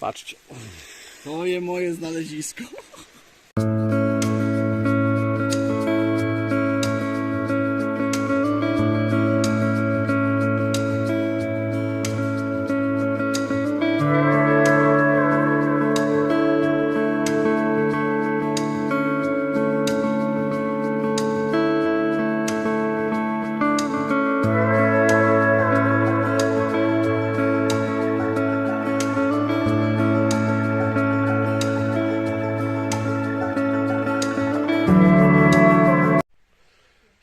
Patrzcie. To je moje znalezisko.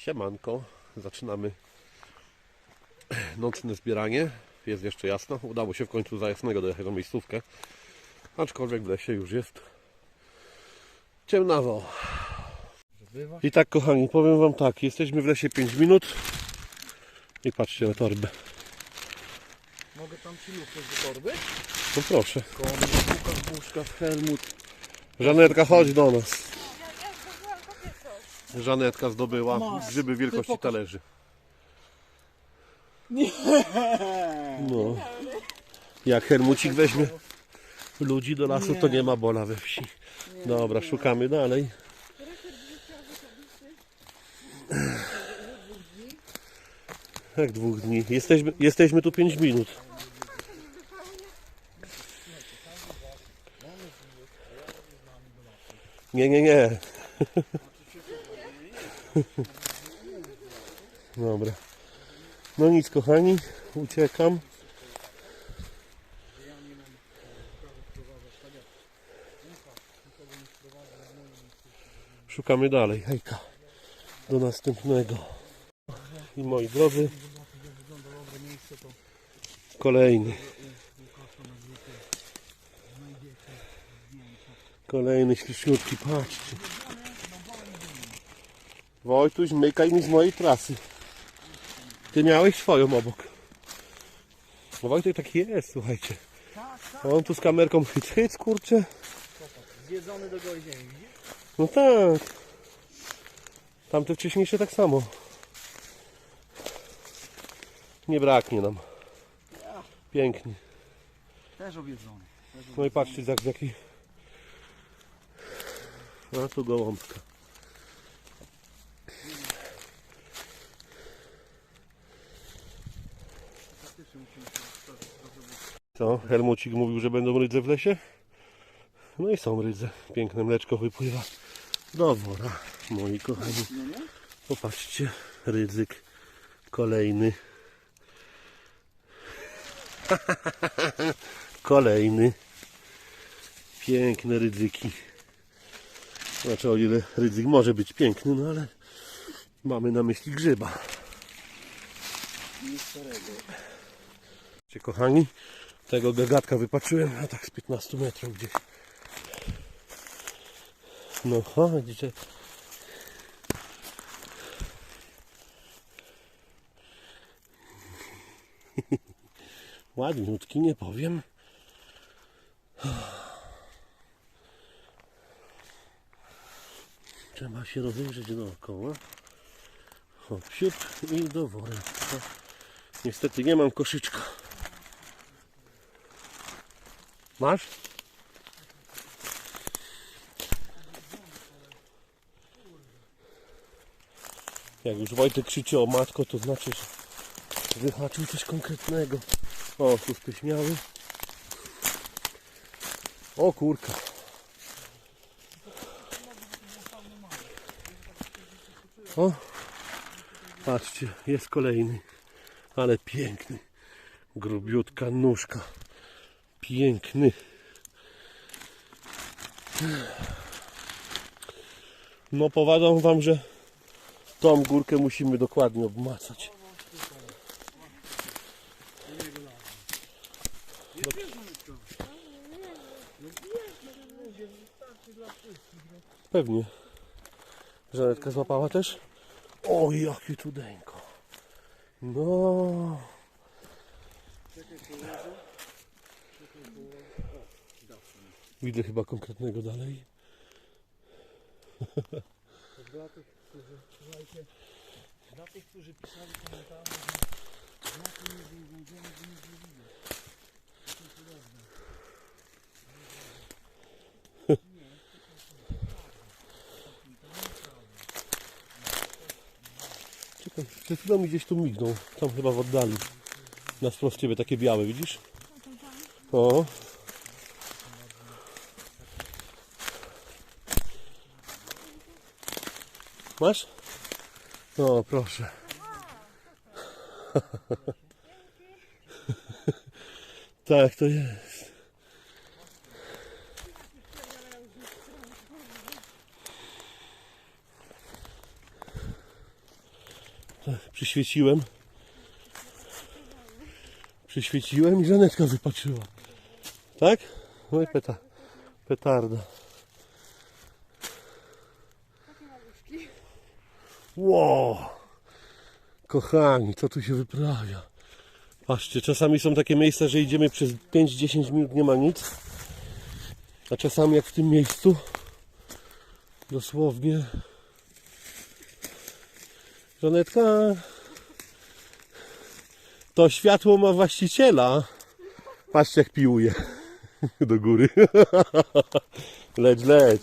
Siemanko. Zaczynamy nocne zbieranie. Jest jeszcze jasno. Udało się w końcu za jasnego dojechać na miejscówkę. Aczkolwiek w lesie już jest ciemnawo. I tak kochani, powiem wam tak. Jesteśmy w lesie 5 minut. I patrzcie na torbę. Mogę tam ci lufę z torby? No proszę. Koło mnie Łukasz Buszka, Helmut. Żanetka, chodź do nas. Żanetka zdobyła Masz. grzyby wielkości pokaż. talerzy. Nie. No. Jak Hermucik weźmie ludzi do lasu, to nie ma bola we wsi. Dobra, szukamy dalej. Jak dwóch dni? Jesteśmy, jesteśmy tu 5 minut. Nie, nie, nie. Dobra. No nic kochani, uciekam. Szukamy dalej, hejka. Do następnego. I moi drodzy, kolejny. Kolejny śliczniutki, patrzcie. Wojtuś, mykaj mi z mojej trasy. Ty miałeś swoją obok. No Wojtek taki jest, słuchajcie. On tu z kamerką chyc, kurczę. Zjedzony do gołej ziemi, widzisz? No tak. Tamte wcześniejsze tak samo. Nie braknie nam. Pięknie. Też obiedzony. No i patrzcie jak z jakiej... A tu gołąbka. Co? Helmucik mówił, że będą rydze w lesie? No i są rydze. Piękne mleczko wypływa do wora, moi kochani. Popatrzcie, ryzyk kolejny. Kolejny. Piękne rydzyki. Znaczy o ile rydzyk może być piękny, no ale mamy na myśli grzyba. Kochani, tego gagatka wypatrzyłem, a tak z 15 metrów gdzieś. No, ha, widzicie. Ładniutki, nie powiem. Trzeba się rozejrzeć dookoła. O, siup i do woreczka. Niestety nie mam koszyczka. Masz? Jak już Wojtek krzyczy o matko, to znaczy, że wyhaczył coś konkretnego. O, tu śmiały. O kurka. O, patrzcie, jest kolejny, ale piękny. Grubiutka nóżka. Piękny. No powiadam wam, że tą górkę musimy dokładnie obmacać. Pewnie. Żanetka złapała też? O, jakie cudeńko. No. Widzę chyba konkretnego dalej. Dla tych, którzy, słuchajcie, dla tych, którzy pisali komentarze, że na nie wyjdziemy, bo nic nie widać. To jest podobne. Czekaj, przed chwilą mi gdzieś tu mignął. Tam chyba w oddali. Na wprost ciebie takie białe, widzisz? O. Masz? O, proszę. tak, to jest. Tak, przyświeciłem. Przyświeciłem i Żaneczka wypatrzyła. Tak? No i peta, petarda. Wow! Kochani, co tu się wyprawia? Patrzcie, czasami są takie miejsca, że idziemy przez 5-10 minut, nie ma nic. A czasami jak w tym miejscu, dosłownie. Żonetka, to światło ma właściciela. Patrzcie jak piłuje do góry. Leć, leć.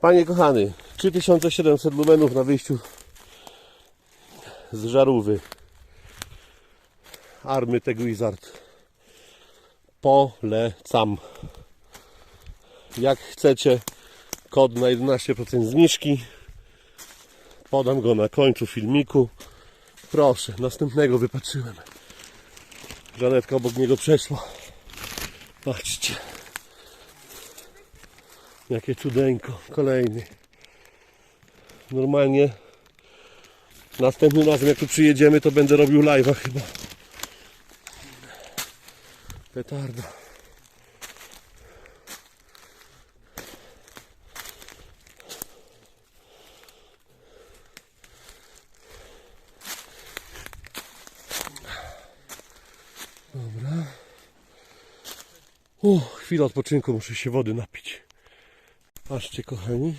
Panie kochany, 3700 lumenów na wyjściu z żarówy. Army Teguizard. Polecam. Jak chcecie kod na 11% zniżki. Podam go na końcu filmiku. Proszę, następnego wypatrzyłem. Żanetka obok niego przeszła. Patrzcie. Jakie cudeńko. Kolejny. Normalnie następnym razem jak tu przyjedziemy to będę robił live'a chyba. Petarda. O, chwila odpoczynku, muszę się wody napić. Patrzcie kochani.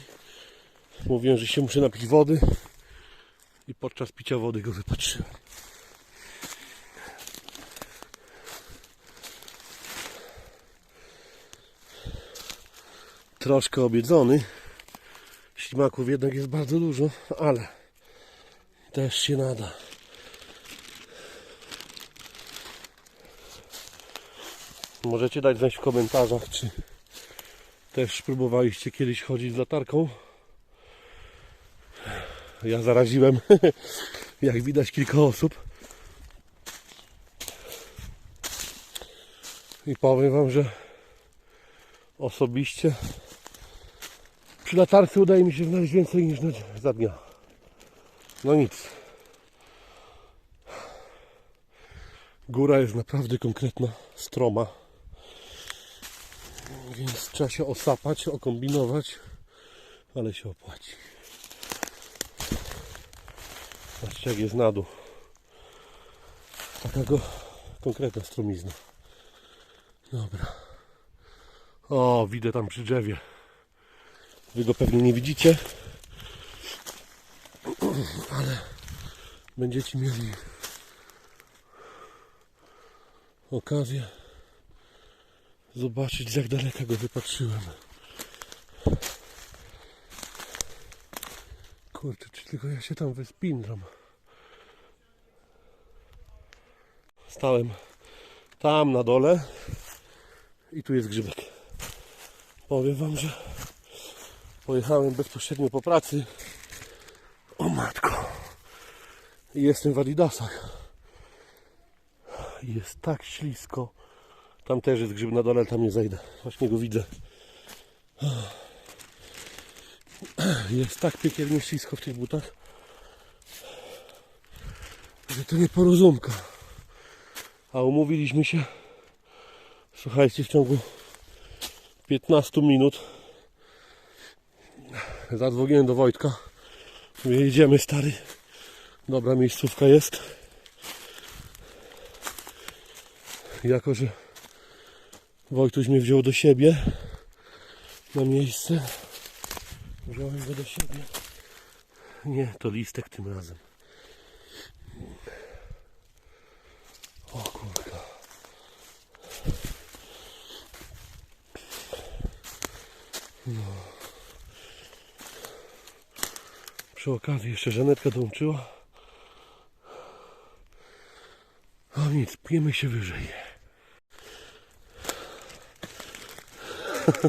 Mówiłem, że się muszę napić wody. I podczas picia wody go wypatrzyłem. Troszkę obiedzony. Ślimaków jednak jest bardzo dużo, ale też się nada. Możecie dać znać w komentarzach, czy też próbowaliście kiedyś chodzić z latarką. Ja zaraziłem, jak widać, kilka osób. I powiem Wam, że osobiście przy latarce udaje mi się znaleźć więcej niż za dnia. No nic. Góra jest naprawdę konkretna, stroma. Więc trzeba się osapać, okombinować, ale się opłaci. Patrzcie jak jest na dół. Taka go konkretna stromizna. Dobra. O, widzę tam przy drzewie. Wy go pewnie nie widzicie. Ale będziecie mieli okazję zobaczyć jak daleka go wypatrzyłem. Kurczę, czy tylko ja się tam wyspindram. Stałem tam na dole i tu jest grzybek. Powiem wam, że pojechałem bezpośrednio po pracy. O matko. I jestem w Adidasach. Jest tak ślisko. Tam też jest grzyb na dole, tam nie zejdę. Właśnie go widzę. Jest tak piekielnie ślisko w tych butach, że to nie porozumka. A umówiliśmy się, słuchajcie, w ciągu 15 minut zadzwoniłem do Wojtka. Jedziemy stary. Dobra miejscówka jest. Jako, że Wojtuś mnie wziął do siebie na miejsce. Wziąłem go do siebie. Nie, to listek tym razem. O kurka. No. Przy okazji jeszcze Żanetka dołączyła. A nic, pijemy się wyżej.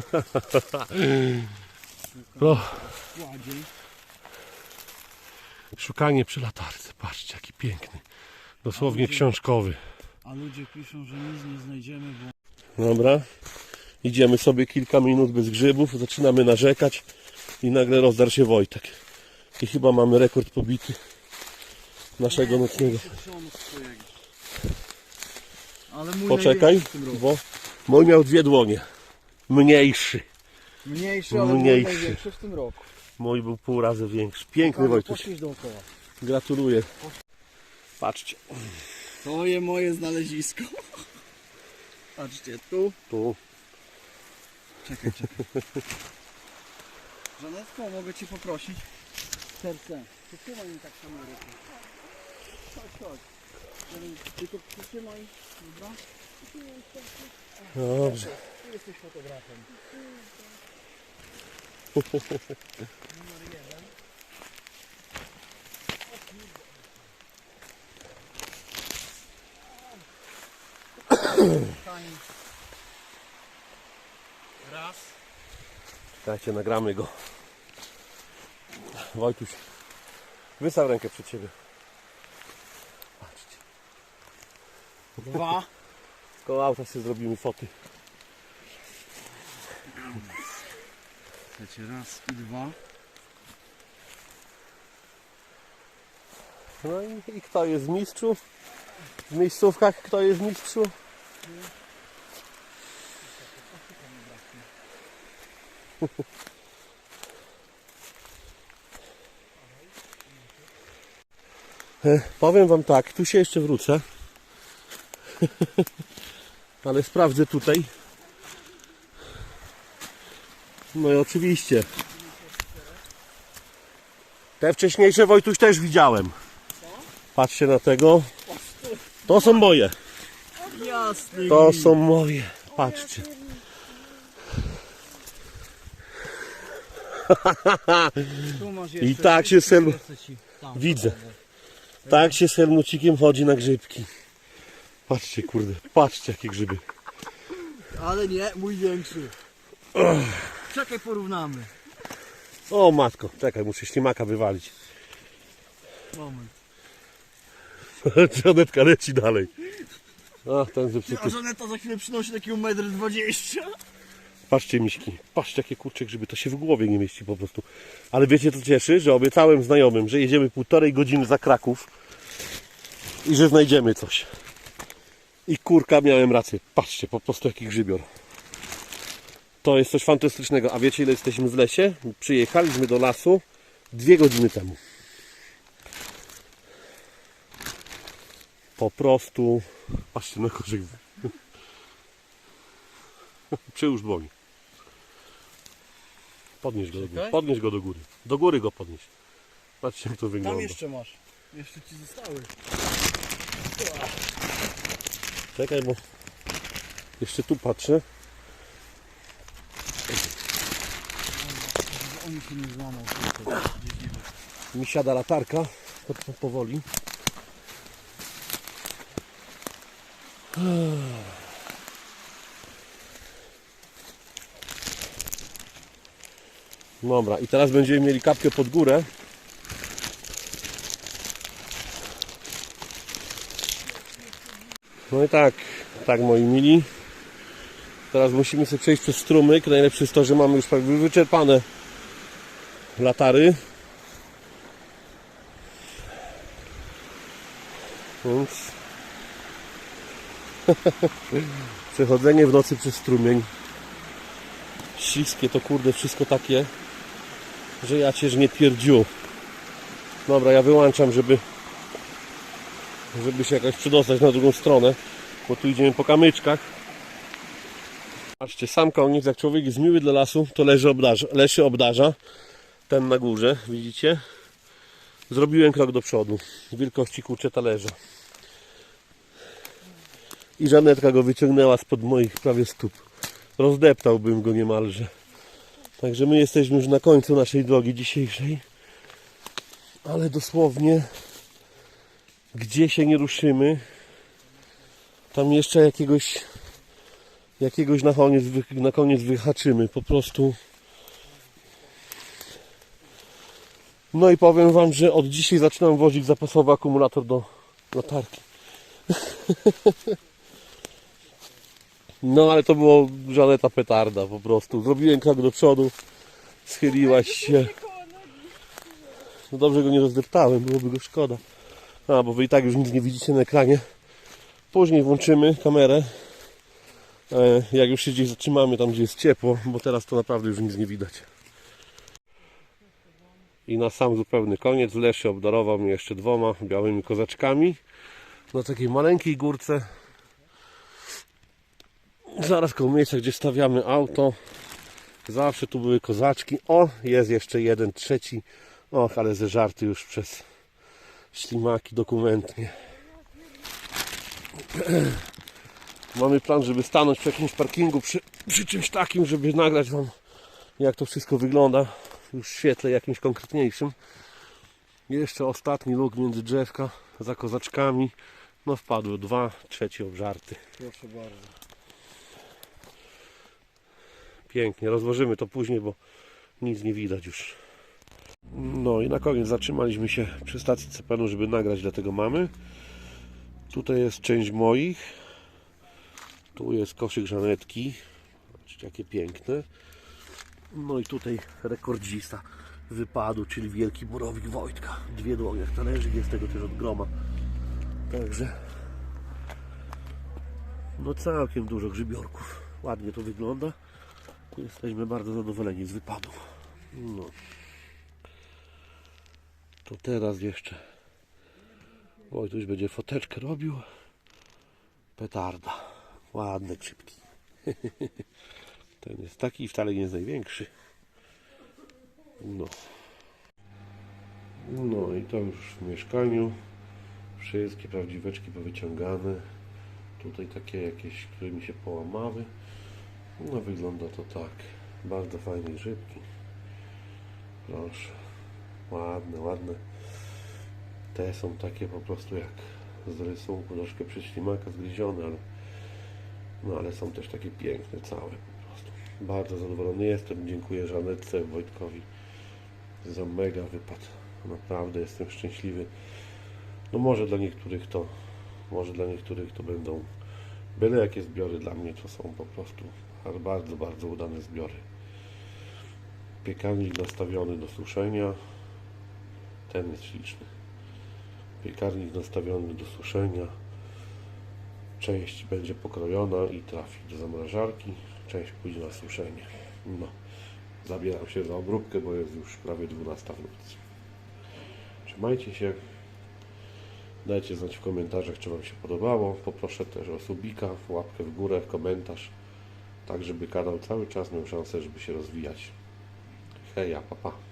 No, szukanie przy latarce. Patrzcie, jaki piękny. Dosłownie książkowy. A ludzie piszą, że nic nie znajdziemy, bo Dobra. Idziemy sobie kilka minut bez grzybów, zaczynamy narzekać i nagle rozdarł się Wojtek. I chyba mamy rekord pobity naszego nocnego. Ale mój Poczekaj, bo mój miał dwie dłonie. Mniejszy. Mniejszy, ale Mniejszy. największy w tym roku. Mój był pół razy większy. Piękny Wojtuś. Gratuluję. Patrzcie. To je moje znalezisko. Patrzcie, tu. Tu. Czekaj, czekaj. Żanetko, mogę Cię poprosić? Serce, przytrzymaj mi tak samo rękę. Chodź, chodź. Tylko przytrzymaj, dobra? Dobrze. Ty jesteś fotografem. Numer jeden. Raz. Dajcie, nagramy go. Wojtuś, wystaw rękę przed siebie. Patrzcie. Dwa. Koło auta sobie zrobimy foty. Słuchajcie, raz i dwa. No i, i kto jest mistrzu? W miejscówkach kto jest mistrzu? E, Powiem wam tak, tu się jeszcze wrócę. Ale sprawdzę tutaj. No i oczywiście. Te wcześniejsze Wojtuś też widziałem. Patrzcie na tego. To są moje. To są moje. Patrzcie. I tak się sel... Widzę. Tak się z helmucikiem chodzi na grzybki. Patrzcie kurde, patrzcie jakie grzyby. Ale nie, mój większy. Czekaj, porównamy. O matko, czekaj, muszę ślimaka wywalić. Moment. Żanetka leci dalej. Ach, ten A zepsuty. Żaneta za chwilę przynosi takiego 1,20 m. Patrzcie miśki, patrzcie jakie kurcze grzyby, to się w głowie nie mieści po prostu. Ale wiecie co cieszy? Że obiecałem znajomym, że jedziemy półtorej godziny za Kraków i że znajdziemy coś. I kurka miałem rację. Patrzcie, po prostu jaki grzybior. To jest coś fantastycznego. A wiecie ile jesteśmy w lesie? Przyjechaliśmy do lasu dwie godziny temu. Po prostu... Patrzcie na korzyk. Przyłóż dłoń. Podnieś go do góry. Podnieś go do góry. Do góry go podnieś. Patrzcie jak to Tam wygląda. jeszcze masz. Jeszcze ci zostały. Czekaj, bo jeszcze tu patrzę. Oni się nie złamał. Mi siada latarka. To, to powoli. Dobra, i teraz będziemy mieli kapkę pod górę. No i tak, tak moi mili. Teraz musimy sobie przejść przez strumyk. Najlepsze jest to, że mamy już prawie wyczerpane latary. Więc przechodzenie w nocy przez strumień. Śliskie to kurde wszystko takie, że ja cię nie pierdziu. Dobra, ja wyłączam, żeby żeby się jakoś przedostać na drugą stronę, bo tu idziemy po kamyczkach. Patrzcie, sam koniec, jak człowiek jest miły dla lasu, to leży obdarza, leży obdarza. Ten na górze, widzicie? Zrobiłem krok do przodu. Wielkości kurcze talerza. I Żanetka go wyciągnęła spod moich prawie stóp. Rozdeptałbym go niemalże. Także my jesteśmy już na końcu naszej drogi dzisiejszej. ale dosłownie gdzie się nie ruszymy, tam jeszcze jakiegoś jakiegoś na koniec, na koniec wyhaczymy. Po prostu. No i powiem Wam, że od dzisiaj zaczynam wozić zapasowy akumulator do latarki. No ale to było żaleta petarda po prostu. Zrobiłem krok do przodu, schyliłaś się. No dobrze go nie rozdeptałem, byłoby go szkoda. A, bo wy i tak już nic nie widzicie na ekranie. Później włączymy kamerę. E, Jak już się gdzieś zatrzymamy, tam gdzie jest ciepło, bo teraz to naprawdę już nic nie widać. I na sam zupełny koniec Leszy obdarował mnie jeszcze dwoma białymi kozaczkami na takiej maleńkiej górce. Zaraz koło miejsca, gdzie stawiamy auto. Zawsze tu były kozaczki. O, jest jeszcze jeden, trzeci. Och, ale ze żarty już przez ślimaki dokumentnie. Mamy plan, żeby stanąć przy jakimś parkingu, przy, przy czymś takim, żeby nagrać Wam, jak to wszystko wygląda już w świetle jakimś konkretniejszym. Jeszcze ostatni luk między drzewka za kozaczkami. No wpadły dwa, trzeci obżarty. Proszę bardzo. Pięknie, rozłożymy to później, bo nic nie widać już. No i na koniec zatrzymaliśmy się przy stacji CPN-u, żeby nagrać, dlatego mamy. Tutaj jest część moich. Tu jest koszyk żanetki. Zobaczcie, jakie piękne. No i tutaj rekordzista wypadu, czyli wielki burowik Wojtka. Dwie dłonie jak talerzyk, jest tego też od groma. Także no całkiem dużo grzybiorków. Ładnie to wygląda. Jesteśmy bardzo zadowoleni z wypadu. No. To teraz jeszcze Wojtuś będzie foteczkę robił. Petarda. Ładne grzybki. Ten jest taki i wcale nie jest największy. No. No i to już w mieszkaniu. Wszystkie prawdziweczki powyciągane. Tutaj takie jakieś, które mi się połamały. No wygląda to tak. Bardzo fajne grzybki. Proszę. Ładne, ładne. Te są takie po prostu jak z rysunku, troszkę przez ślimaka zgryzione, ale no ale są też takie piękne całe po prostu. Bardzo zadowolony jestem. Dziękuję Żanetce, Wojtkowi za mega wypad. Naprawdę jestem szczęśliwy. No może dla niektórych to może dla niektórych to będą byle jakie zbiory dla mnie to są po prostu bardzo, bardzo udane zbiory. Piekarnik nastawiony do suszenia. Ten jest śliczny. Piekarnik nastawiony do suszenia. Część będzie pokrojona i trafi do zamrażarki. Część pójdzie na suszenie. No. Zabieram się za obróbkę, bo jest już prawie 12 w nocy. Trzymajcie się. Dajcie znać w komentarzach, czy Wam się podobało. Poproszę też o subika, łapkę w górę, komentarz, tak żeby kanał cały czas miał szansę, żeby się rozwijać. Heja, papa. Pa.